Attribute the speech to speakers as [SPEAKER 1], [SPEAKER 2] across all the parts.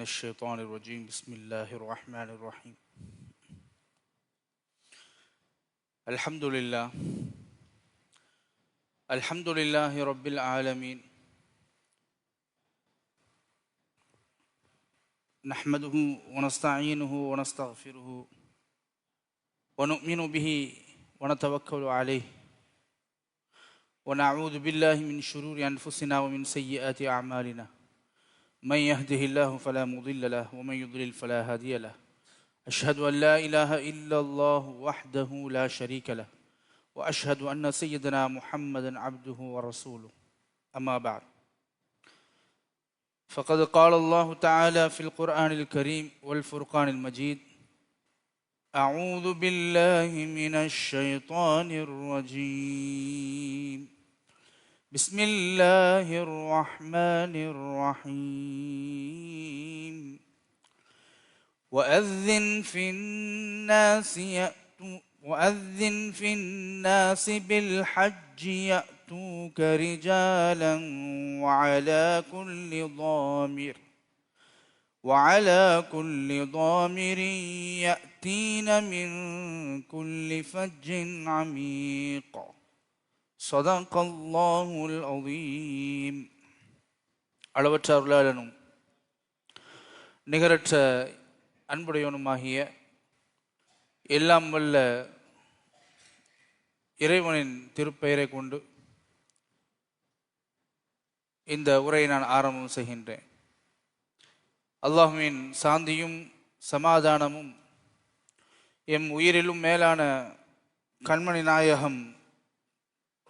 [SPEAKER 1] من الشيطان الرجيم. بسم الله الرحمن الرحيم. الحمد لله. الحمد لله رب العالمين. نحمده ونستعينه ونستغفره ونؤمن به ونتوكل عليه. ونعوذ بالله من شرور أنفسنا ومن سيئات أعمالنا. من يهده الله فلا مضل له ومن يضلل فلا هادي له. أشهد أن لا إله إلا الله وحده لا شريك له وأشهد أن سيدنا محمدا عبده ورسوله. أما بعد. فقد قال الله تعالى في القرآن الكريم والفرقان المجيد أعوذ بالله من الشيطان الرجيم. بسم الله الرحمن الرحيم. وأذن في الناس يأتو وأذن في الناس بالحج يأتوك رجالا وعلى كل ضامر وعلى كل ضامر يأتين من كل فج عميق. صدق الله العظيم அளவற்ற அருளாளனும் நிகரற்ற அன்புடையவனுமாகிய எல்லாம் வல்ல இறைவனின் திருப்பெயரை கொண்டு இந்த உரையை நான் ஆரம்பம் செய்கின்றேன் அல்லாஹுவின் சாந்தியும் சமாதானமும் எம் உயிரிலும் மேலான கண்மணி நாயகம்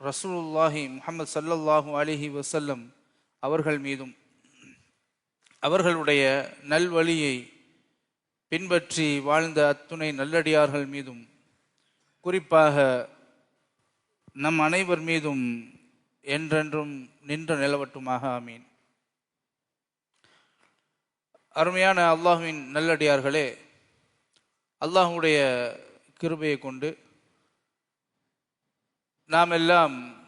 [SPEAKER 1] ரசூலுல்லாஹி முகமது சல்லல்லாஹூ அலிஹி வசல்லம் அவர்கள் மீதும் அவர்களுடைய நல்வழியை பின்பற்றி வாழ்ந்த அத்துணை நல்லடியார்கள் மீதும் குறிப்பாக நம் அனைவர் மீதும் என்றென்றும் நின்ற நிலவட்டுமாக ஆமீன். அருமையான அல்லாஹுவின் நல்லடியார்களே அல்லாஹுடைய கிருபையை கொண்டு நாம் எல்லாம்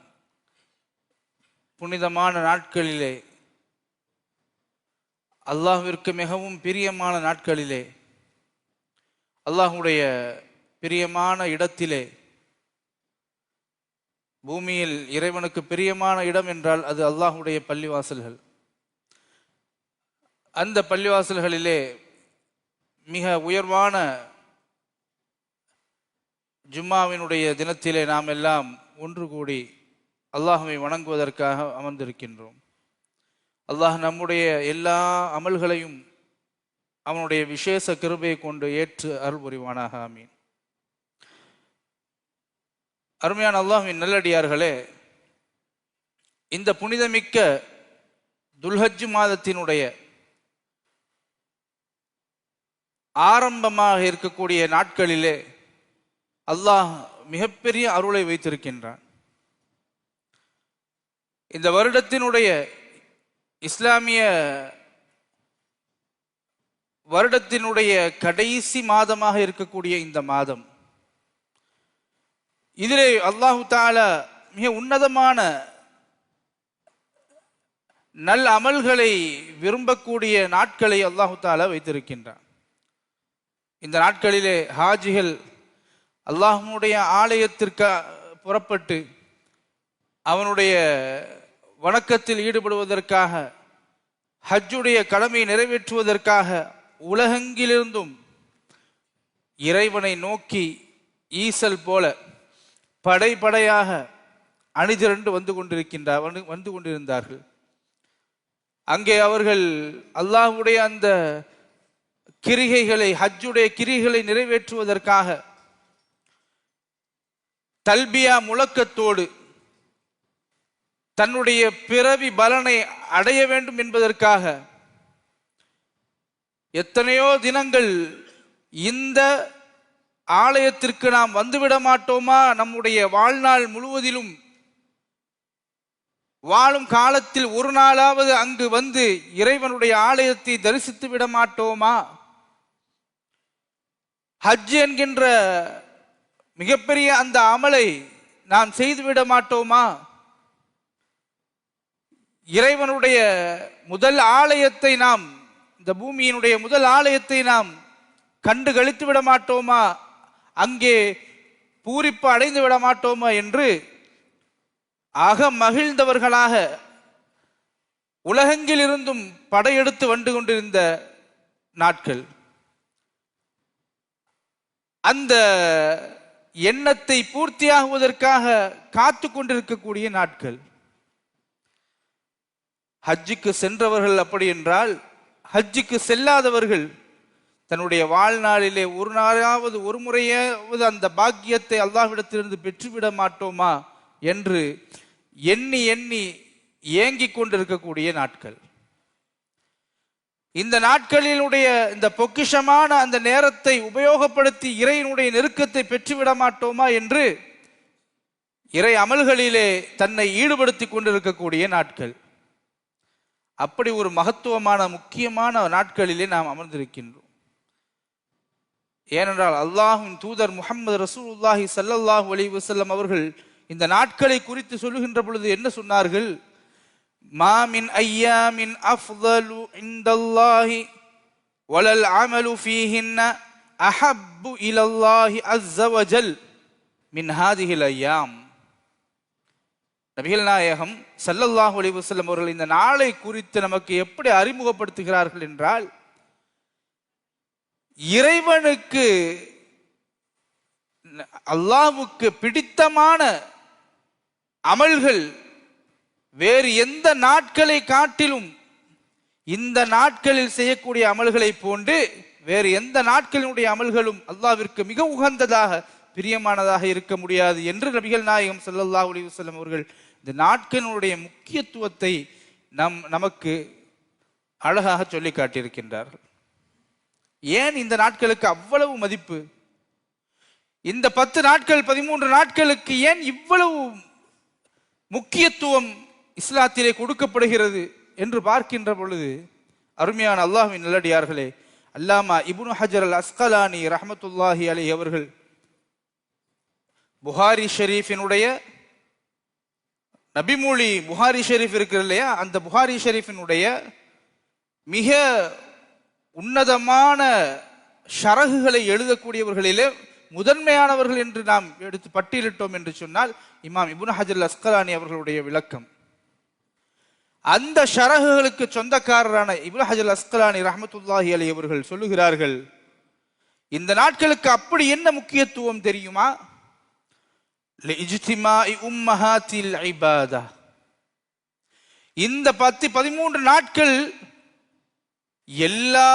[SPEAKER 1] புனிதமான நாட்களிலே அல்லாஹிற்கு மிகவும் பிரியமான நாட்களிலே அல்லாஹுடைய பிரியமான இடத்திலே பூமியில் இறைவனுக்கு பிரியமான இடம் என்றால் அது அல்லாஹுடைய பள்ளிவாசல்கள். அந்த பள்ளிவாசல்களிலே மிக உயர்வான ஜும்மாவினுடைய தினத்திலே நாம் எல்லாம் ஒன்று கூடி அல்லாஹுவை வணங்குவதற்காக அமர்ந்திருக்கின்றோம். அல்லாஹ் நம்முடைய எல்லா அமல்களையும் அவனுடைய விசேஷ கிருபையை கொண்டு ஏற்று அருள் புரிவானாக ஆமீன். அருமையான அல்லாஹுவின் நல்லடியார்களே இந்த புனிதமிக்க துல்ஹஜ் மாதத்தினுடைய ஆரம்பமாக இருக்கக்கூடிய நாட்களிலே அல்லாஹ் மிகப்பெரிய அருளை வைத்திருக்கின்றான். இந்த வருடத்தினுடைய இஸ்லாமிய வருடத்தினுடைய கடைசி மாதமாக இருக்கக்கூடிய இந்த மாதம் இதிலே அல்லாஹு தால மிக உன்னதமான நல் அமல்களை விரும்பக்கூடிய நாட்களை அல்லாஹு தாலா வைத்திருக்கின்றான். இந்த நாட்களிலே ஹாஜிகள் அல்லாஹனுடைய ஆலயத்திற்கு புறப்பட்டு அவனுடைய வணக்கத்தில் ஈடுபடுவதற்காக ஹஜ்ஜுடைய கடமையை நிறைவேற்றுவதற்காக உலகெங்கிலிருந்தும் இறைவனை நோக்கி ஈசல் போல படைபடையாக அணிதிரண்டு வந்து கொண்டிருக்கின்றார் வந்து- வந்து கொண்டிருந்தார்கள். அங்கே அவர்கள் அல்லாஹுடைய அந்த கிரிகைகளை ஹஜ்ஜுடைய கிரிகைகளை நிறைவேற்றுவதற்காக தல்பியா முழக்கத்தோடு தன்னுடைய பிறவி பலனை அடைய வேண்டும் என்பதற்காக எத்தனையோ தினங்கள் இந்த ஆலயத்திற்கு நாம் வந்துவிட மாட்டோமா? நம்முடைய வாழ்நாள் முழுவதிலும் வாழும் காலத்தில் ஒரு நாளாவது அங்கு வந்து இறைவனுடைய ஆலயத்தை தரிசித்து விட மாட்டோமா? ஹஜ் என்கின்ற மிகப்பெரிய அந்த அமலை நாம் செய்துவிட மாட்டோமா? இறைவனுடைய முதல் ஆலயத்தை நாம் இந்த பூமியினுடைய முதல் ஆலயத்தை நாம் கண்டு கழித்து விட மாட்டோமா? அங்கே பூரிப்பு அடைந்து விட மாட்டோமா என்று அக மகிழ்ந்தவர்களாக உலகெங்கிலிருந்தும் படையெடுத்து வந்து கொண்டிருந்த நாட்கள். அந்த எண்ணத்தை பூர்த்தியாகுவதற்காக காத்து கொண்டிருக்கக்கூடிய நாட்கள். ஹஜ்ஜுக்கு சென்றவர்கள் அப்படி என்றால் ஹஜ்ஜுக்கு செல்லாதவர்கள் தன்னுடைய வாழ்நாளிலே ஒரு நாளாவது ஒரு முறையாவது அந்த பாக்கியத்தை அல்லாஹ்விடத்திலிருந்து பெற்றுவிட மாட்டோமா என்று எண்ணி எண்ணி ஏங்கிக் கொண்டிருக்கக்கூடிய நாட்கள். இந்த நாட்களினுடைய இந்த பொக்கிஷமான அந்த நேரத்தை உபயோகப்படுத்தி இறையினுடைய நெருக்கத்தை பெற்றுவிட மாட்டோமா என்று இறை அமல்களிலே தன்னை ஈடுபடுத்திக் கொண்டிருக்கக்கூடிய நாட்கள். அப்படி ஒரு மகத்துவமான முக்கியமான நாட்களிலே நாம் அமர்ந்திருக்கின்றோம். ஏனென்றால் அல்லாஹும் தூதர் முகமது ரசூல்லாஹி ஸல்லல்லாஹு அலி வசல்லம் அவர்கள் இந்த நாட்களை குறித்து சொல்லுகின்ற பொழுது என்ன சொன்னார்கள்? ما من أيام أفضل عند الله ولا العمل فيهن أحب إلى الله عز وجل من هذه الأيام நபிகள் நாயகம் ஸல்லல்லாஹு அலைஹி வஸல்லம் அவர்கள் இந்த நாளை குறித்து நமக்கு எப்படி அறிமுகப்படுத்துகிறார்கள் என்றால் இறைவனுக்கு அல்லாஹ்வுக்கு பிடித்தமான அமல்கள் வேறு எந்த நாட்களை காட்டிலும் இந்த நாட்களில் செய்யக்கூடிய அமல்களை போன்று வேறு எந்த நாட்களினுடைய அமல்களும் அல்லாவிற்கு மிக உகந்ததாக பிரியமானதாக இருக்க முடியாது என்று நபிகள் நாயகம் சல்லல்லா அலி வல்லம் அவர்கள் இந்த நாட்களினுடைய முக்கியத்துவத்தை நம் நமக்கு அழகாக சொல்லி காட்டியிருக்கின்றார்கள். ஏன் இந்த நாட்களுக்கு அவ்வளவு மதிப்பு? இந்த பத்து நாட்கள் பதிமூன்று நாட்களுக்கு ஏன் இவ்வளவு முக்கியத்துவம் இஸ்லாத்திலே கொடுக்கப்படுகிறது என்று பார்க்கின்ற பொழுது அருமையான அல்லாஹின் நல்லடியார்களே அல்லாமா இபுன் ஹஜர் அல் அஸ்கலானி ரஹமத்துல்லாஹி அலி அவர்கள் புகாரி ஷெரீஃபினுடைய நபிமொழி புகாரி ஷெரீஃப் இருக்கிற இல்லையா? அந்த புகாரி ஷெரீஃபினுடைய மிக உன்னதமான ஷரகுகளை எழுதக்கூடியவர்களிலே முதன்மையானவர்கள் என்று நாம் எடுத்து பட்டியலிட்டோம் என்று சொன்னால் இமாம் இபுன் ஹஜர் அஸ்கலானி அவர்களுடைய விளக்கம். அந்த ஷரகுகளுக்கு சொந்தக்காரரான இப்னு ஹஜல் அஸ்கலானி ரஹமத்துல்லாஹி அலி அவர்கள் சொல்லுகிறார்கள் இந்த நாட்களுக்கு அப்படி என்ன முக்கியத்துவம் தெரியுமா? இந்த பத்து பதிமூன்று நாட்கள் எல்லா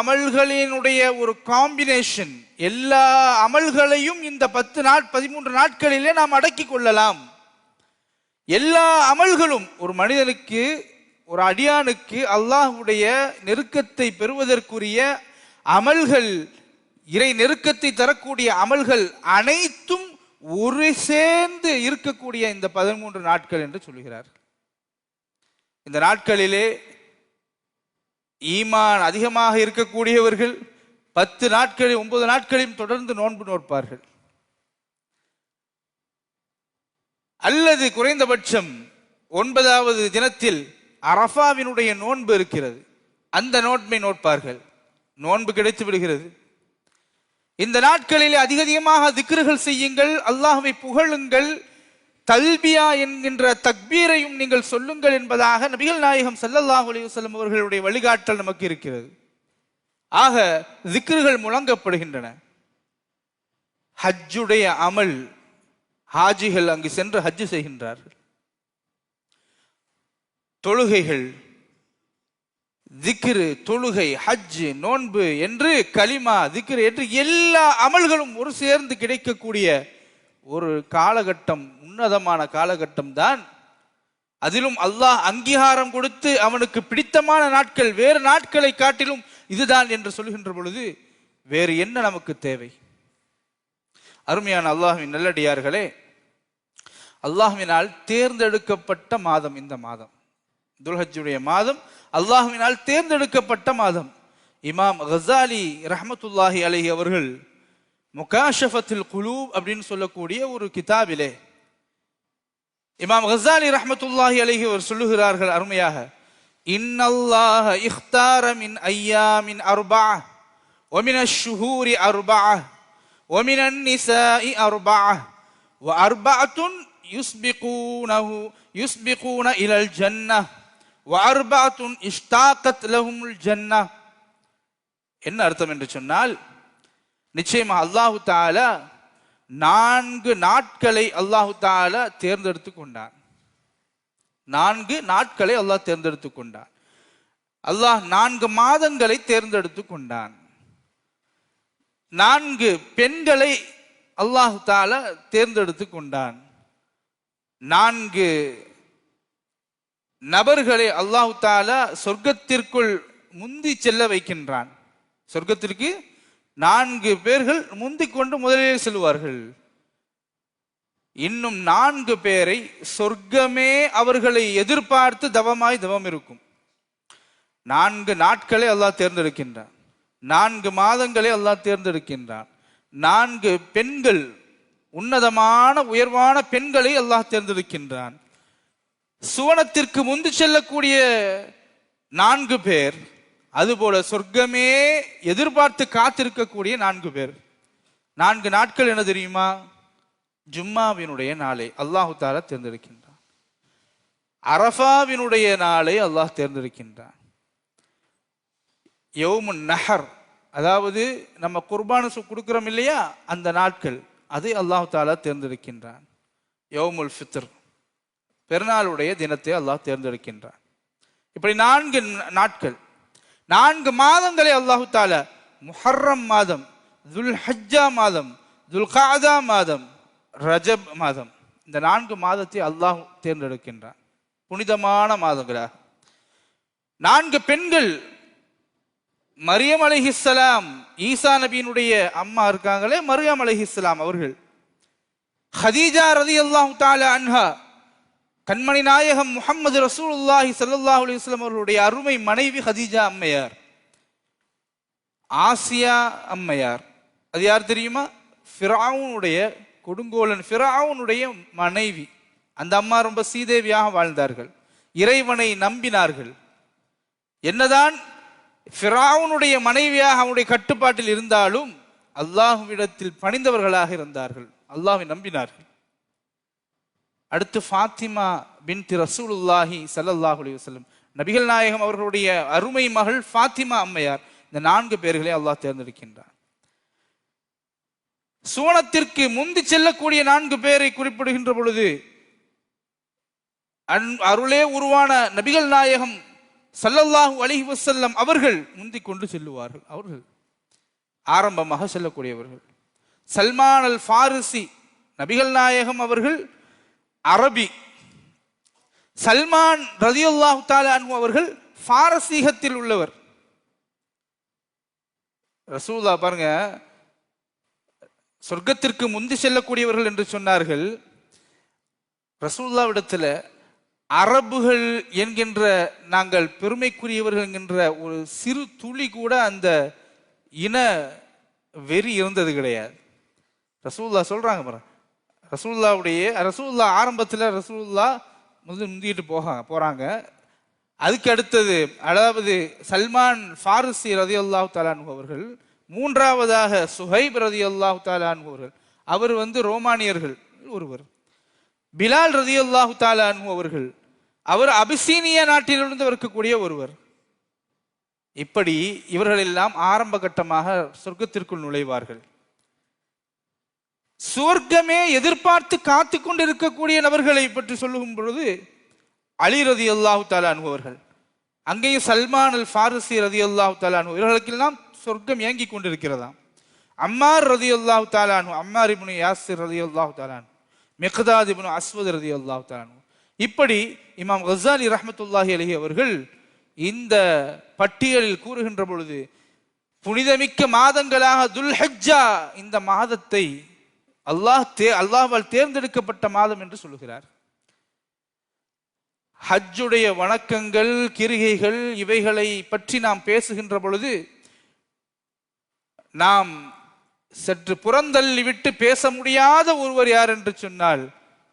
[SPEAKER 1] அமல்களினுடைய ஒரு காம்பினேஷன் எல்லா அமல்களையும் இந்த பத்து நாட் பதிமூன்று நாட்களிலே நாம் அடக்கி கொள்ளலாம். எல்லா அமல்களும் ஒரு மனிதனுக்கு ஒரு அடியானுக்கு அல்லாஹ்வுடைய நெருக்கத்தை பெறுவதற்குரிய அமல்கள் இறை நெருக்கத்தை தரக்கூடிய அமல்கள் அனைத்தும் ஒரு சேர்ந்து இருக்கக்கூடிய இந்த பதிமூன்று நாட்கள் என்று சொல்கிறார் இந்த நாட்களிலே ஈமான் அதிகமாக இருக்கக்கூடியவர்கள் பத்து நாட்களில் ஒன்பது நாட்களையும் தொடர்ந்து நோன்பு நோட்பார்கள் அல்லது குறைந்தபட்சம் ஒன்பதாவது தினத்தில் அரஃபாவினுடைய நோன்பு இருக்கிறது. அந்த நோன்பை நோட்பார்கள். நோன்பு கிடைத்து விடுகிறது. இந்த நாட்களில் அதிக அதிகமாக திக்ருகள் செய்யுங்கள் அல்லாஹுவை புகழுங்கள் தல்பியா என்கின்ற தக்பீரையும் நீங்கள் சொல்லுங்கள் என்பதாக நபிகள் நாயகம் ஸல்லல்லாஹு அலைஹி அவர்களுடைய வழிகாட்டல் நமக்கு இருக்கிறது. ஆக திக்ருகள் முழங்கப்படுகின்றன. ஹஜ்ஜுடைய அமல் ஹாஜிகள் அங்கு சென்று ஹஜ்ஜு செய்கின்றார்கள். தொழுகைகள் திக்ரு தொழுகை ஹஜ் நோன்பு என்று கலிமா திக்ரு என்று எல்லா அமல்களும் ஒரு சேர்ந்து கிடைக்கக்கூடிய ஒரு காலகட்டம் உன்னதமான காலகட்டம் தான். அதிலும் அல்லாஹ் அங்கீகாரம் கொடுத்து அவனுக்கு பிடித்தமான நாட்கள் வேறு நாட்களை காட்டிலும் இதுதான் என்று சொல்கின்ற பொழுது வேறு என்ன நமக்கு தேவை? அருமையான அல்லாஹுவின் நல்லடியார்களே அல்லாஹுவினால் தேர்ந்தெடுக்கப்பட்ட மாதம் இந்த மாதம். துல்ஹஜுடைய மாதம் அல்லாஹுவினால் தேர்ந்தெடுக்கப்பட்ட மாதம். இமாம் ஹசாலி ரஹமத்துல்லாஹி அலஹி அவர்கள் முகாஷஃபத்தில் குலூப் அப்படின்னு சொல்லக்கூடிய ஒரு கிதாபிலே இமாம் ஹசாலி ரஹமத்துல்லாஹி அலஹி அவர் சொல்லுகிறார்கள் அருமையாக இன்னல்லாஹ இஹ்தார மின் ஐயா மின் ஒமின ஷுஹூரி அருபா. ومن النساء أربعة وأربعة يسبقونه يسبقون إلى الجنة وأربعة اشتاقت لهم الجنة என்ன அர்த்தம் என்று சொன்னால் நிச்சயமா அல்லாஹு தாலா நான்கு நாட்களை அல்லாஹு தாலா தேர்ந்தெடுத்து கொண்டான் நான்கு நாட்களை அல்லாஹ் தேர்ந்தெடுத்து கொண்டான் அல்லாஹ் நான்கு மாதங்களை தேர்ந்தெடுத்து கொண்டான் நான்கு பெண்களை அல்லாஹு தால தேர்ந்தெடுத்து கொண்டான். நான்கு நபர்களை அல்லாஹு தால சொர்க்கத்திற்குள் முந்தி செல்ல வைக்கின்றான். சொர்க்கத்திற்கு நான்கு பேர்கள் முந்தி கொண்டு முதலில் செல்வார்கள் இன்னும் நான்கு பேரை சொர்க்கமே அவர்களை எதிர்பார்த்து தவமாய் தவம் இருக்கும். நான்கு நாட்களை அல்லாஹ் தேர்ந்தெடுக்கின்றான். நான்கு மாதங்களை அல்லாஹ் தேர்ந்தெடுக்கின்றான். நான்கு பெண்கள் உன்னதமான உயர்வான பெண்களை அல்லாஹ் தேர்ந்தெடுக்கின்றான். சுவனத்திற்கு முந்து செல்லக்கூடிய நான்கு பேர் அதுபோல சொர்க்கமே எதிர்பார்த்து காத்திருக்கக்கூடிய நான்கு பேர். நான்கு நாட்கள் என்ன தெரியுமா? ஜும்மாவினுடைய நாளை அல்லாஹு தாரா தேர்ந்தெடுக்கின்றான். அரஃபாவினுடைய நாளை அல்லாஹ் தேர்ந்தெடுக்கின்றான். யவுமு நஹர். அதாவது நம்ம குர்பான கொடுக்குறோம் இல்லையா? அந்த நாட்கள். அதை அல்லாஹு தாலா தேர்ந்தெடுக்கின்றான். யோமுல் ஃபித்ர். பெருநாளுடைய தினத்தை அல்லாஹ் தேர்ந்தெடுக்கின்றான். இப்படி நான்கு நாட்கள். நான்கு மாதங்களை அல்லாஹு தாலா முஹர்ரம் மாதம் துல் ஹஜ்ஜா மாதம் துல்காதா மாதம் ரஜப் மாதம். இந்த நான்கு மாதத்தை அல்லாஹ் தேர்ந்தெடுக்கின்றான். புனிதமான மாதங்களாக. நான்கு பெண்கள் மரியம் அலிஹிஸ்லாம் ஈசா நபியினுடைய அம்மா இருக்காங்களே மரியம் அலிஹிஸ்லாம் அவர்கள். ஹதீஜா ரலியல்லாஹு தஆலா அன்ஹா கண்மணி நாயகம் முகமது ரசூலுல்லாஹி சல்லாஹ் அலிஸ்லாம் அவர்களுடைய அருமை மனைவி ஹதீஜா அம்மையார். ஆசியா அம்மையார். அது யார் தெரியுமா? ஃபிராவுனுடைய கொடுங்கோலன் ஃபிராவுனுடைய மனைவி. அந்த அம்மா ரொம்ப சீதேவியாக வாழ்ந்தார்கள். இறைவனை நம்பினார்கள். என்னதான் ஃபிராவுனுடைய மனைவியாக அவனுடைய கட்டுப்பாட்டில் இருந்தாலும் அல்லாஹுவிடத்தில் பணிந்தவர்களாக இருந்தார்கள். அல்லாஹை நம்பினார்கள். அடுத்து ஃபாத்திமா பின் ரசூலுல்லாஹி ஸல்லல்லாஹு அலைஹி வஸல்லம். நபிகள் நாயகம் அவர்களுடைய அருமை மகள் ஃபாத்திமா அம்மையார் இந்த நான்கு பேர்களை அல்லாஹ் தேர்ந்தெடுக்கின்றார் சுவனத்திற்கு முந்தி செல்லக்கூடிய நான்கு பேரை குறிப்பிடுகின்ற பொழுது அன்- அருளே உருவான நபிகள் நாயகம் சல்லல்லாஹு அலைஹி வசல்லம் அவர்கள் முந்தி கொண்டு செல்லுவார்கள். அவர்கள் ஆரம்பமாக செல்லக்கூடியவர்கள். சல்மான் அல் ஃபாரிசி நபிகள் நாயகம் அவர்கள் அரபி சல்மான் ரதியுல்லாஹு தாலா அவர்கள் பாரசீகத்தில் உள்ளவர். ரசூல்லா பாருங்க சொர்க்கத்திற்கு முந்தி செல்லக்கூடியவர்கள் என்று சொன்னார்கள். ரசூல்லாவிடத்தில் அரபுகள் என்கின்ற நாங்கள் பெருமைக்குரியவர்கள் என்கின்ற ஒரு சிறு துளி கூட அந்த இன வெறி இருந்தது கிடையாது. ரசூல்லா சொல்கிறாங்க பாரு ரசூல்லாவுடைய ரசூல்லா ஆரம்பத்தில் ரசூல்லா முதல்ல முந்திட்டு போக போகிறாங்க அதுக்கு அடுத்தது அதாவது சல்மான் ஃபாரிசி ரதி அல்லாஹ் தாலான் அவர்கள் மூன்றாவதாக சுஹைப் ரதி அல்லாஹ் தாலான் அவர்கள் அவர் வந்து ரோமானியர்கள் ஒருவர். பிலால் ரதி அல்லாஹு தாலான் அவர்கள் அவர் அபிசீனிய நாட்டிலிருந்து இருக்கக்கூடிய ஒருவர். இப்படி இவர்கள் எல்லாம் ஆரம்ப கட்டமாக சொர்க்கத்திற்குள் நுழைவார்கள். சுவர்க்கமே எதிர்பார்த்து காத்து கொண்டிருக்கக்கூடிய நபர்களை பற்றி சொல்லும் பொழுது அலி ரதி அல்லாஹு தாலா அனுபவர்கள் அங்கேயும் சல்மான் அல் ஃபாரிசி ரதி அல்லாஹு தாலா அனு இவர்களுக்கெல்லாம் சொர்க்கம் இயங்கி கொண்டிருக்கிறதாம். அம்மார் ரதி அல்லாஹு தாலானு அம்மார் இப்னு யாசிர் ரதி அல்லாஹு தாலானு மெஹதாத் இப்னு அஸ்வத் ரதி அல்லாஹு தாலானு இப்படி இமாம் கசாலி ரஹமத்துல்லாஹி அலஹி அவர்கள் இந்த பட்டியலில் கூறுகின்ற பொழுது புனிதமிக்க மாதங்களாக துல்ஹஜ்ஜா இந்த மாதத்தை அல்லாஹ் தே அல்லாஹால் தேர்ந்தெடுக்கப்பட்ட மாதம் என்று சொல்லுகிறார் ஹஜ்ஜுடைய வணக்கங்கள் கிரிகைகள் இவைகளை பற்றி நாம் பேசுகின்ற பொழுது நாம் சற்று புறந்தள்ளி விட்டு பேச முடியாத ஒருவர் யார் என்று சொன்னால்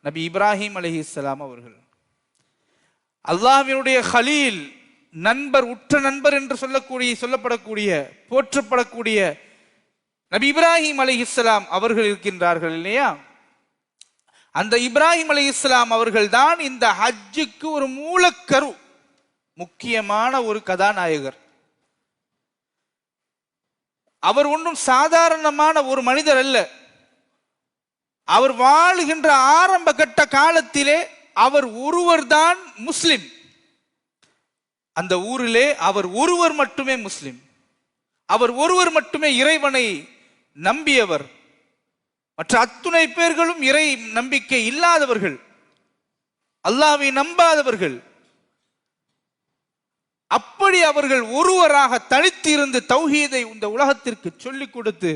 [SPEAKER 1] நபி இப்ராஹிம் அலைஹிஸ்ஸலாம் அவர்கள். அல்லாஹ்வினுடைய ஹலீல் நண்பர் உற்ற நண்பர் என்று சொல்லக்கூடிய சொல்லப்படக்கூடிய போற்றப்படக்கூடிய நபி இப்ராஹிம் அலைஹிஸ்ஸலாம் அவர்கள் இருக்கின்றார்கள் இல்லையா? அந்த இப்ராஹிம் அலைஹிஸ்ஸலாம் அவர்கள் தான் இந்த ஹஜ்ஜுக்கு ஒரு மூலக்கரு முக்கியமான ஒரு கதாநாயகர். அவர் ஒன்றும் சாதாரணமான ஒரு மனிதர் அல்ல. அவர் வாழுகின்ற ஆரம்ப கட்ட காலத்திலே அவர் ஒருவர்தான் முஸ்லிம். அந்த ஊரிலே அவர் ஒருவர் மட்டுமே முஸ்லிம். அவர் ஒருவர் மட்டுமே இறைவனை நம்பியவர். மற்ற அத்துணை பேர்களும் இறை நம்பிக்கை இல்லாதவர்கள். அல்லாவை நம்பாதவர்கள். அப்படி அவர்கள் ஒருவராக தனித்து இருந்து தௌஹீதை இந்த உலகத்திற்கு சொல்லிக் கொடுத்து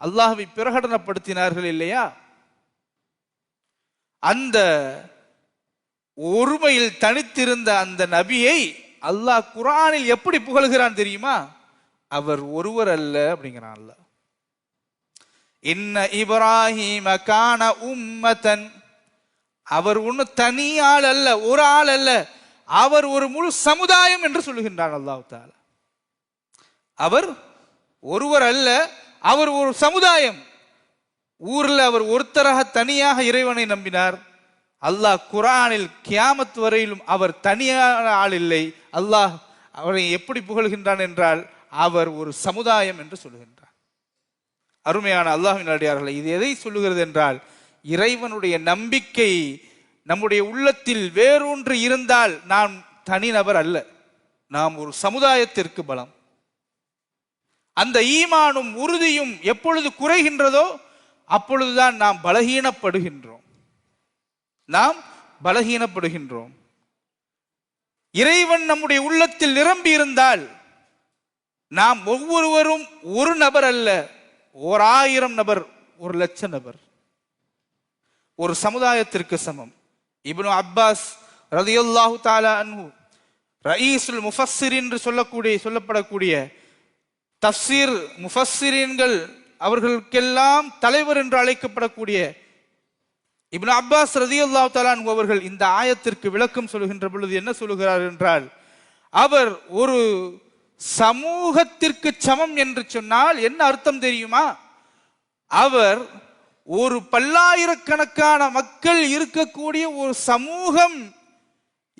[SPEAKER 1] அல்லாஹ்வை பிரகடனப்படுத்தினார்கள் இல்லையா? அந்த ஒருமையில் தனித்திருந்த அந்த நபியை அல்லாஹ் குரானில் எப்படி புகழ்கிறான் தெரியுமா? அவர் ஒருவர் அல்ல அப்படிங்கிறான் அல்லாஹ். இன்ன இப்ராஹிம கான உம்மதன். அவர் ஒண்ணு தனி ஆள் அல்ல ஒரு ஆள் அல்ல. அவர் ஒரு முழு சமுதாயம் என்று சொல்லுகின்றான் அல்லாஹ் தாலா. அவர் ஒருவர் அல்ல அவர் ஒரு சமுதாயம். ஊர்ல அவர் ஒருத்தராக தனியாக இறைவனை நம்பினார். அல்லாஹ் குரானில் கியாமத் வரையிலும் அவர் தனியான ஆள் இல்லை. அல்லாஹ் அவரை எப்படி புகழ்கின்றான் என்றால் அவர் ஒரு சமுதாயம் என்று சொல்லுகின்றார் அருமையான அல்லாஹின் அடியார்களை இது எதை சொல்லுகிறது என்றால் இறைவனுடைய நம்பிக்கை நம்முடைய உள்ளத்தில் வேறொன்று இருந்தால் நாம் தனிநபர் அல்ல. நாம் ஒரு சமுதாயத்திற்கு பலம். அந்த ஈமானும் உறுதியும் எப்பொழுது குறைகின்றதோ அப்பொழுதுதான் நாம் பலகீனப்படுகின்றோம். நாம் பலகீனப்படுகின்றோம். இறைவன் நம்முடைய உள்ளத்தில் நிரம்பி இருந்தால் நாம் ஒவ்வொருவரும் ஒரு நபர் அல்ல ஓர் ஆயிரம் நபர் ஒரு லட்ச நபர். ஒரு சமுதாயத்திற்கு சமம். இப்னு அப்பாஸ் ரதியுல்லாஹு தாலா அன்பு ரயீசுல் முஃபஸ்ஸிர் என்று சொல்லக்கூடிய சொல்லப்படக்கூடிய தஃசீர் முஃபஸ்ஸிரீன்கள் அவர்களுக்கெல்லாம் தலைவர் என்று அழைக்கப்படக்கூடிய இப்னு அப்பாஸ் ரதி அல்லா தலான் அவர்கள் இந்த ஆயத்திற்கு விளக்கம் சொல்கின்ற பொழுது என்ன சொல்லுகிறார் என்றால் அவர் ஒரு சமூகத்திற்கு சமம் என்று சொன்னால் என்ன அர்த்தம் தெரியுமா? அவர் ஒரு பல்லாயிரக்கணக்கான மக்கள் இருக்கக்கூடிய ஒரு சமூகம்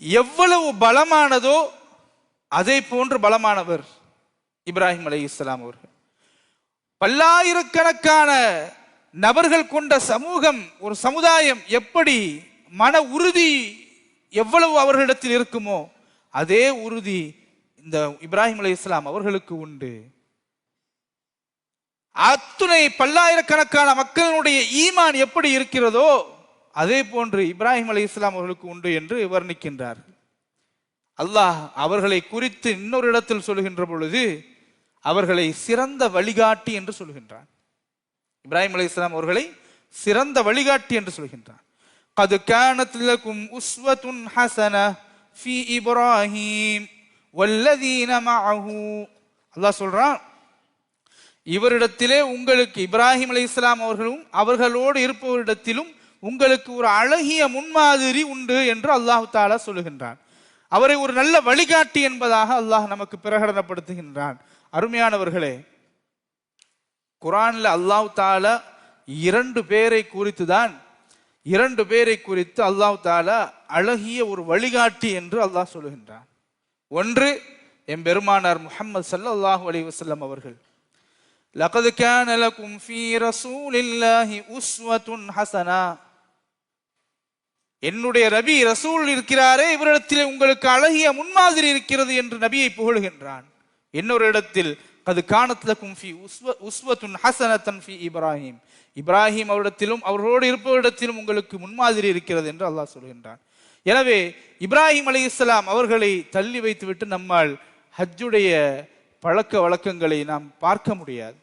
[SPEAKER 1] எவ்வளவு பலமானதோ அதே போன்று பலமானவர் இப்ராஹிம் அலி இஸ்லாம் அவர்கள். பல்லாயிரக்கணக்கான நபர்கள் கொண்ட சமூகம் ஒரு சமுதாயம் எப்படி மன உறுதி எவ்வளவு அவர்களிடத்தில் இருக்குமோ அதே உறுதி இந்த இப்ராஹிம் அலி இஸ்லாம் அவர்களுக்கு உண்டு. அத்துணை பல்லாயிரக்கணக்கான மக்களினுடைய ஈமான் எப்படி இருக்கிறதோ அதே போன்று இப்ராஹிம் அலி இஸ்லாம் அவர்களுக்கு உண்டு என்று வர்ணிக்கின்றார். அல்லாஹ் அவர்களை குறித்து இன்னொரு இடத்தில் சொல்கின்ற பொழுது அவர்களை சிறந்த வழிகாட்டி என்று சொல்கின்றான். இப்ராஹிம் அலி இஸ்லாம் அவர்களை சிறந்த வழிகாட்டி என்று சொல்கின்றான் கது கேனத்திலக்கும் உஸ்வத்துன் ஹசன ஃபி இப்ராஹிம் வல்லதீன அல்லாஹ் சொல்றான் இவரிடத்திலே உங்களுக்கு இப்ராஹிம் அலி இஸ்லாம் அவர்களும் அவர்களோடு இருப்பவரிடத்திலும் உங்களுக்கு ஒரு அழகிய முன்மாதிரி உண்டு என்று அல்லாஹு தாலா சொல்லுகின்றான். அவரை ஒரு நல்ல வழிகாட்டி என்பதாக அல்லாஹ் நமக்கு பிரகடனப்படுத்துகின்றான். அருமையானவர்களே குரான்ல அல்லாஹ் தாலா இரண்டு பேரை குறித்து தான் இரண்டு பேரை குறித்து அல்லாஹ் தாலா அழகிய ஒரு வழிகாட்டி என்று அல்லாஹ் சொல்லுகின்றான் ஒன்று எம் பெருமானார் முஹம்மது ஸல்லல்லாஹு அலைஹி வஸல்லம் அவர்கள் لقد كان لكم في رسول الله أسوة حسنة என்னுடைய நபி ரசூல் இருக்கிறாரே இவரிடத்திலே உங்களுக்கு அழகிய முன்மாதிரி இருக்கிறது என்று நபியை புகழுகின்றான் இன்னொரு இடத்தில் அது காணத்திலக்கும் ஃபி உஸ்வ உஸ்வத்துன் ஹசனத்தன் ஃபி இப்ராஹிம் இப்ராஹிம் அவரிடத்திலும் அவர்களோடு இருப்பவரிடத்திலும் உங்களுக்கு முன்மாதிரி இருக்கிறது என்று அல்லாஹ் சொல்கின்றான். எனவே இப்ராஹிம் அலி இஸ்லாம் அவர்களை தள்ளி வைத்துவிட்டு நம்மால் ஹஜ்ஜுடைய பழக்க வழக்கங்களை நாம் பார்க்க முடியாது.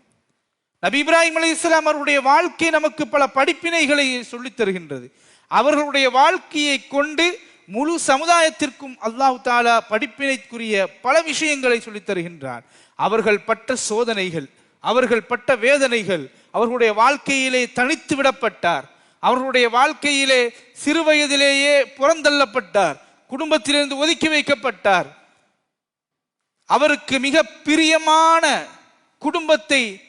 [SPEAKER 1] நபி இப்ராஹிம் அலி இஸ்லாம் அவருடைய வாழ்க்கை நமக்கு பல படிப்பினைகளை சொல்லித் தருகின்றது. அவர்களுடைய வாழ்க்கையை கொண்டு முழு சமுதாயத்திற்கும் அல்லாஹ் தாலா படிப்பினைக்குரிய பல விஷயங்களை சொல்லித் தருகின்றார் அவர்கள் பட்ட சோதனைகள் அவர்கள் பட்ட வேதனைகள் அவர்களுடைய வாழ்க்கையிலே தனித்து விடப்பட்டார். அவர்களுடைய வாழ்க்கையிலே சிறு வயதிலேயே புறந்தள்ளப்பட்டார். குடும்பத்திலிருந்து ஒதுக்கி வைக்கப்பட்டார். அவருக்கு மிக பிரியமான குடும்பத்தை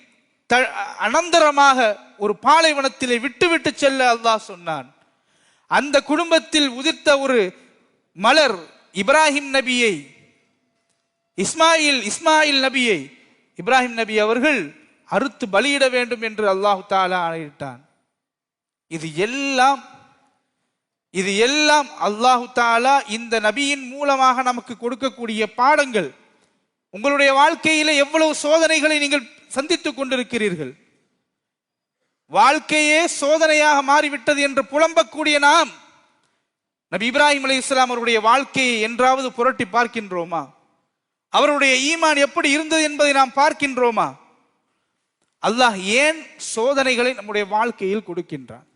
[SPEAKER 1] த- அனந்தரமாக ஒரு பாலைவனத்திலே விட்டுவிட்டு செல்ல அல்லாஹ் சொன்னான். அந்த குடும்பத்தில் உதிர்த்த ஒரு மலர் இப்ராஹிம் நபியை இஸ்மாயில் இஸ்மாயில் நபியை இப்ராஹிம் நபி அவர்கள் அறுத்து பலியிட வேண்டும் என்று அல்லாஹு தாலா ஆணையிட்டான். இது எல்லாம் இது எல்லாம் அல்லாஹு தாலா இந்த நபியின் மூலமாக நமக்கு கொடுக்கக்கூடிய பாடங்கள். உங்களுடைய வாழ்க்கையில எவ்வளவு சோதனைகளை நீங்கள் சந்தித்துக் கொண்டிருக்கிறீர்கள். வாழ்க்கையே சோதனையாக மாறிவிட்டது என்று புலம்பக்கூடிய நாம் நபி இப்ராஹிம் அலி இஸ்லாம் அவருடைய வாழ்க்கையை என்றாவது புரட்டி பார்க்கின்றோமா? அவருடைய ஈமான் எப்படி இருந்தது என்பதை நாம் பார்க்கின்றோமா? அல்லாஹ் ஏன் சோதனைகளை நம்முடைய வாழ்க்கையில் கொடுக்கின்றான்?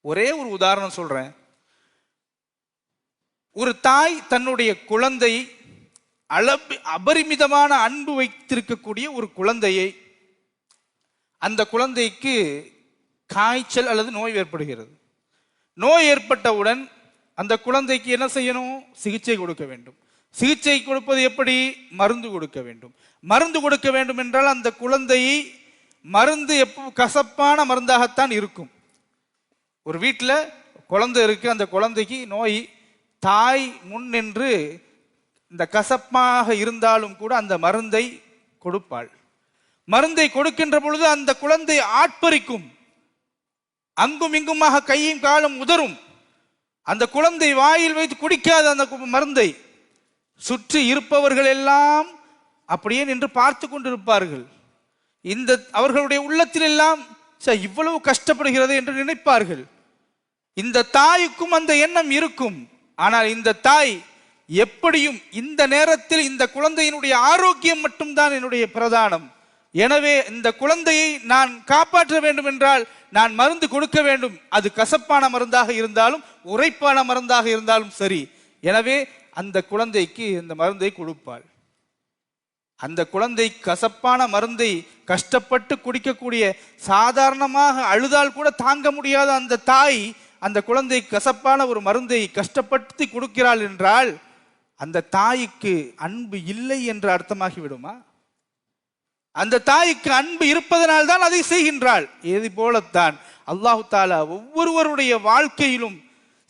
[SPEAKER 1] ஒரே ஒரு உதாரணம் சொல்றேன். ஒரு தாய் தன்னுடைய குழந்தை அளவு அபரிமிதமான அன்பு வைத்திருக்கக்கூடிய ஒரு குழந்தையை அந்த குழந்தைக்கு காய்ச்சல் அல்லது நோய் ஏற்படுகிறது. நோய் ஏற்பட்டவுடன் அந்த குழந்தைக்கு என்ன செய்யணும்? சிகிச்சை கொடுக்க வேண்டும். சிகிச்சை கொடுப்பது எப்படி? மருந்து கொடுக்க வேண்டும். மருந்து கொடுக்க வேண்டும் என்றால் அந்த குழந்தையை மருந்து எப்போ கசப்பான மருந்தாகத்தான் இருக்கும். ஒரு வீட்டில் குழந்தை இருக்கு அந்த குழந்தைக்கு நோய் தாய் முன் நின்று இந்த கசப்பாக இருந்தாலும் கூட அந்த மருந்தை கொடுப்பாள். மருந்தை கொடுக்கின்ற பொழுது அந்த குழந்தை ஆட்பறிக்கும் அங்கும் இங்குமாக கையும் காலும் உதறும். அந்த குழந்தை வாயில் வைத்து குடிக்காத அந்த மருந்தை சுற்றி இருப்பவர்கள் எல்லாம் அப்படியே நின்று பார்த்து கொண்டிருப்பார்கள். இந்த அவர்களுடைய உள்ளத்தில் எல்லாம் இவ்வளவு கஷ்டப்படுகிறது என்று நினைப்பார்கள். இந்த தாய்க்கும் அந்த எண்ணம் இருக்கும். ஆனால் இந்த தாய் எப்படியும் இந்த நேரத்தில் இந்த குழந்தையினுடைய ஆரோக்கியம் மட்டும்தான் என்னுடைய பிரதானம். எனவே இந்த குழந்தையை நான் காப்பாற்ற வேண்டும் என்றால் நான் மருந்து கொடுக்க வேண்டும். அது கசப்பான மருந்தாக இருந்தாலும் உரைப்பான மருந்தாக இருந்தாலும் சரி. எனவே அந்த குழந்தைக்கு இந்த மருந்தை கொடுப்பாள். அந்த குழந்தை கசப்பான மருந்தை கஷ்டப்பட்டு குடிக்கக்கூடிய சாதாரணமாக அழுதால் கூட தாங்க முடியாத அந்த தாய் அந்த குழந்தை கசப்பான ஒரு மருந்தை கஷ்டப்படுத்தி கொடுக்கிறாள் என்றால் அந்த தாய்க்கு அன்பு இல்லை என்று அர்த்தமாகி விடுமா அந்த தாய்க்கு அன்பு இருப்பதனால் தான் அதை செய்கின்றாள். இது போலத்தான் அல்லாஹு தாலா ஒவ்வொருவருடைய வாழ்க்கையிலும்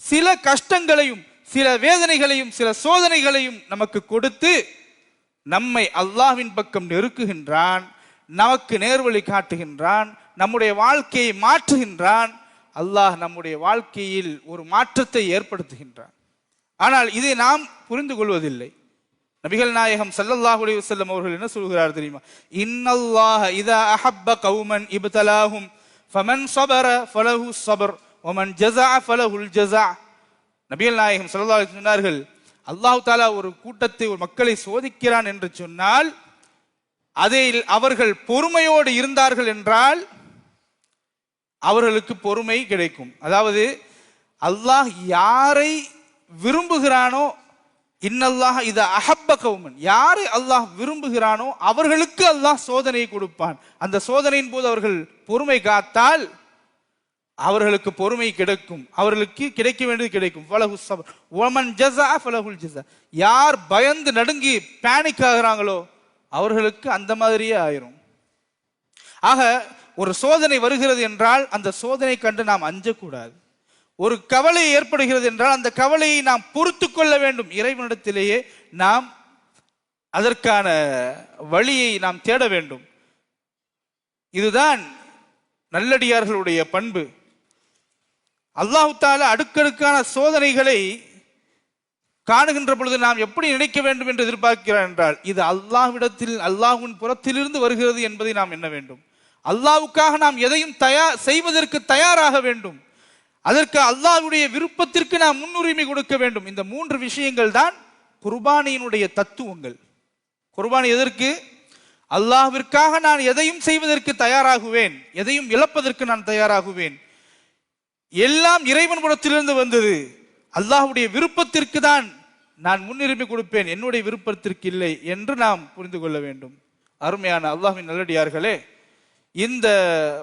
[SPEAKER 1] சில கஷ்டங்களையும் சில வேதனைகளையும் சில சோதனைகளையும் நமக்கு கொடுத்து நம்மை அல்லாஹ்வின் பக்கம் நெருக்குகின்றான் நமக்கு நேர்வழி காட்டுகின்றான் நம்முடைய வாழ்க்கையை மாற்றுகின்றான். அல்லாஹ் நம்முடைய வாழ்க்கையில் ஒரு மாற்றத்தை ஏற்படுத்துகின்றான். ஆனால் இதை நாம் புரிந்து கொள்வதில்லை. நபிகள் நாயகம் சல்லல்லாஹ் அலைஹி வஸல்லம் அவர்கள் என்ன சொல்கிறார் தெரியுமா? இன்னல்லாஹ இதா அஹப்ப கௌமன் இபுதலாஹும் ஃபமன் சபர ஃபலஹு சபர் ஒமன் ஜசா ஃபலஹுல் ஜசா நபியல் நாயகம் சொல்லலா சொன்னார்கள் அல்லாஹ் தாலா ஒரு கூட்டத்தை ஒரு மக்களை சோதிக்கிறான் என்று சொன்னால் அதில் அவர்கள் பொறுமையோடு இருந்தார்கள் என்றால் அவர்களுக்கு பொறுமை கிடைக்கும். அதாவது அல்லாஹ் யாரை விரும்புகிறானோ இன்னல்லாஹ் இத அஹப்ப கவுமன் யாரை அல்லாஹ் விரும்புகிறானோ அவர்களுக்கு அல்லாஹ் சோதனையை கொடுப்பான். அந்த சோதனையின் போது அவர்கள் பொறுமை காத்தால் அவர்களுக்கு பொறுமை கிடைக்கும். அவர்களுக்கு கிடைக்க வேண்டியது கிடைக்கும். ஃபலஹு ஸபர் ஒமன் ஜஸா ஃபலஹுல் யார் பயந்து நடுங்கி பேனிக் ஆகிறாங்களோ அவர்களுக்கு அந்த மாதிரியே ஆயிரும். ஆக ஒரு சோதனை வருகிறது என்றால் அந்த சோதனை கண்டு நாம் அஞ்சக்கூடாது. ஒரு கவலை ஏற்படுகிறது என்றால் அந்த கவலையை நாம் பொறுத்து கொள்ள வேண்டும். இறைவனிடத்திலேயே நாம் அதற்கான வழியை நாம் தேட வேண்டும். இதுதான் நல்லடியார்களுடைய பண்பு. அல்லாஹு அடுக்கடுக்கான சோதனைகளை காணுகின்ற பொழுது நாம் எப்படி நினைக்க வேண்டும் என்று எதிர்பார்க்கிறார் என்றால் இது அல்லாஹ்விடத்தில் அல்லாஹுவின் புறத்திலிருந்து வருகிறது என்பதை நாம் எண்ண வேண்டும். அல்லாவுக்காக நாம் எதையும் தயார் செய்வதற்கு தயாராக வேண்டும். அதற்கு அல்லாஹுடைய விருப்பத்திற்கு நாம் முன்னுரிமை கொடுக்க வேண்டும். இந்த மூன்று விஷயங்கள் தான் குர்பானியினுடைய தத்துவங்கள். குர்பானி எதற்கு? அல்லாஹ்விற்காக நான் எதையும் செய்வதற்கு தயாராகுவேன். எதையும் இழப்பதற்கு நான் தயாராகுவேன். எல்லாம் இறைவன் குடத்திலிருந்து வந்தது. அல்லாஹுடைய விருப்பத்திற்கு தான் நான் முன்னுரிமை கொடுப்பேன். என்னுடைய விருப்பத்திற்கு இல்லை என்று நாம் புரிந்து கொள்ள வேண்டும். அருமையான அல்லாஹின் நல்லடியார்களே இந்த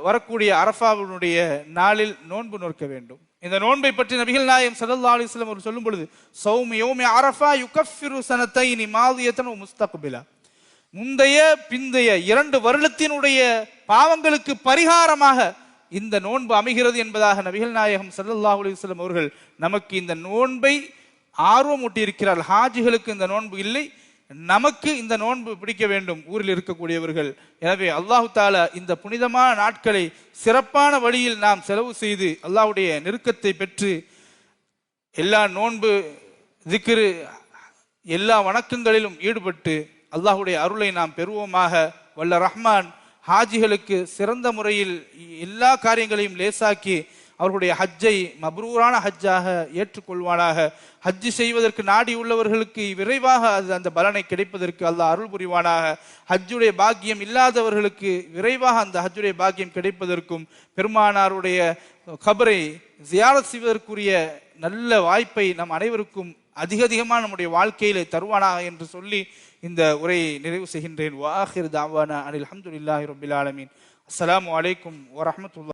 [SPEAKER 1] வரக்கூடிய அரஃபாவினுடைய நாளில் நோன்பு நோக்க வேண்டும். இந்த நோன்பை பற்றி நபிகள் நாயம் ஸல்லல்லாஹு அலைஹி அவர் சொல்லும் பொழுது சௌமி யோமி அரஃபா யுகஃபிரு சனத்தை இனி மாதியத்தன முஸ்தகுபிலா. முந்தைய பிந்தைய இரண்டு வருடத்தினுடைய பாவங்களுக்கு பரிகாரமாக இந்த நோன்பு அமைகிறது என்பதாக நபிகள் நாயகம் ஸல்லல்லாஹு அலைஹி அவர்கள் நமக்கு இந்த நோன்பை ஆர்வம் ஊட்டியிருக்கிறார் ஹாஜிகளுக்கு இந்த நோன்பு இல்லை. நமக்கு இந்த நோன்பு பிடிக்க வேண்டும். ஊரில் இருக்கக்கூடியவர்கள். எனவே அல்லாஹு தாலா இந்த புனிதமான நாட்களை சிறப்பான வழியில் நாம் செலவு செய்து அல்லாஹுடைய நெருக்கத்தை பெற்று எல்லா நோன்பு திக்ரு எல்லா வணக்கங்களிலும் ஈடுபட்டு அல்லாஹுடைய அருளை நாம் பெறுவோமாக. வல்ல ரஹ்மான் ஹாஜிகளுக்கு சிறந்த முறையில் எல்லா காரியங்களையும் லேசாக்கி அவர்களுடைய ஹஜ்ஜை மபரூரான ஹஜ்ஜாக ஏற்றுக்கொள்வானாக. ஹஜ்ஜு செய்வதற்கு நாடி உள்ளவர்களுக்கு விரைவாக அது அந்த பலனை கிடைப்பதற்கு அல்லாஹ் அருள் புரிவானாக. ஹஜ்ஜுடைய பாக்கியம் இல்லாதவர்களுக்கு விரைவாக அந்த ஹஜ்ஜுடைய பாக்கியம் கிடைப்பதற்கும் பெருமானாருடைய கபரை ஜியாரத் செய்வதற்குரிய நல்ல வாய்ப்பை நம் அனைவருக்கும் அதிக அதிகமாக நம்முடைய வாழ்க்கையிலே தருவானாக என்று சொல்லி இந்த உரையை நிறைவு செய்கின்றேன். வாஹிர் தாவானா அனில் அஹமதுல்லாஹி ரபில் ஆலமீன். அஸ்லாம் அலைக்கும் வரமத்துல்லா